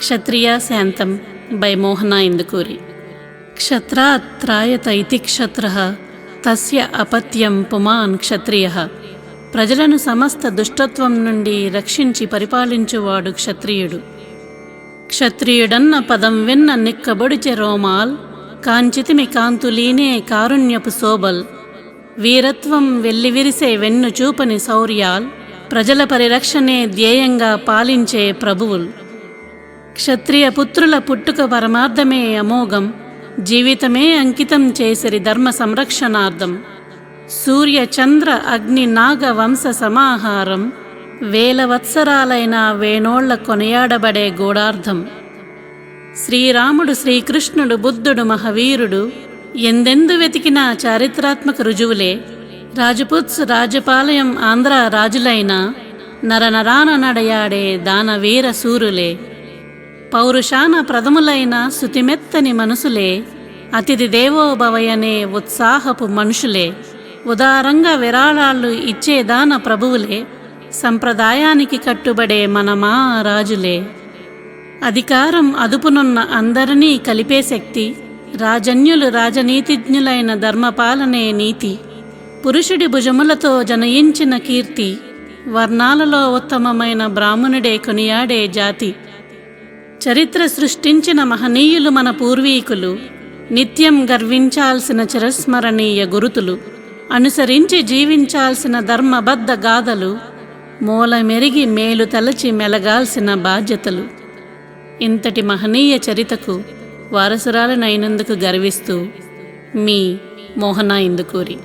క్షత్రియ శాంతం బై మోహన ఇందుకూరి. క్షత్రాత్రాయత ఇతి క్షత్ర తస్య అపత్యం పుమాన్ క్షత్రియ. ప్రజలను సమస్త దుష్టత్వం నుండి రక్షించి పరిపాలించువాడు క్షత్రియుడు. క్షత్రియుడన్న పదం విన్న నిక్కబొడిచె రోమాల్ కాంచితిమి కాంతులీనే కారుణ్యపు శోభల్ వీరత్వం వెల్లివిరిసే వెన్ను చూపని శౌర్యాల్ ప్రజల పరిరక్షణే ధ్యేయంగా పాలించే ప్రభువుల్. క్షత్రియ పుత్రుల పుట్టుక పరమార్థమే అమోఘం. జీవితమే అంకితం చేసిరి ధర్మ సంరక్షణార్థం. సూర్య చంద్ర అగ్ని నాగ వంశ సమాహారం. వేల వత్సరాలైన వేణోళ్ళ కొనియాడబడే గూఢార్థం. శ్రీరాముడు శ్రీకృష్ణుడు బుద్ధుడు మహావీరుడు. ఎందెందు వెతికిన చారిత్రాత్మక రుజువులే. రాజపుత్స్ రాజపాలయం ఆంధ్ర రాజులైన నరనరాన నడయాడే దానవీర సూరులే. పౌరుషాన ప్రథములైన శుతిమెత్తని మనసులే అతిథి దేవోభవయనే ఉత్సాహపు మనుషులే ఉదారంగా విరాళాలు ఇచ్చే దాన ప్రభువులే సంప్రదాయానికి కట్టుబడే మన మా రాజులే అధికారం అదుపునున్న అందరినీ కలిపే శక్తి రాజన్యులు రాజనీతిజ్ఞులైన ధర్మపాలనే నీతి పురుషుడి భుజములతో జనయించిన కీర్తి వర్ణాలలో ఉత్తమమైన బ్రాహ్మణుడే కొనియాడే జాతి చరిత్ర సృష్టించిన మహనీయులు మన పూర్వీకులు నిత్యం గర్వించాల్సిన చిరస్మరణీయ గురుతులు అనుసరించి జీవించాల్సిన ధర్మబద్ధ గాథలు మూలమెరిగి మేలు తలచి మెలగాల్సిన బాధ్యతలు. ఇంతటి మహనీయ చరితకు వారసురాలనైనందుకు గర్విస్తూ మీ మోహన ఇందుకూరి.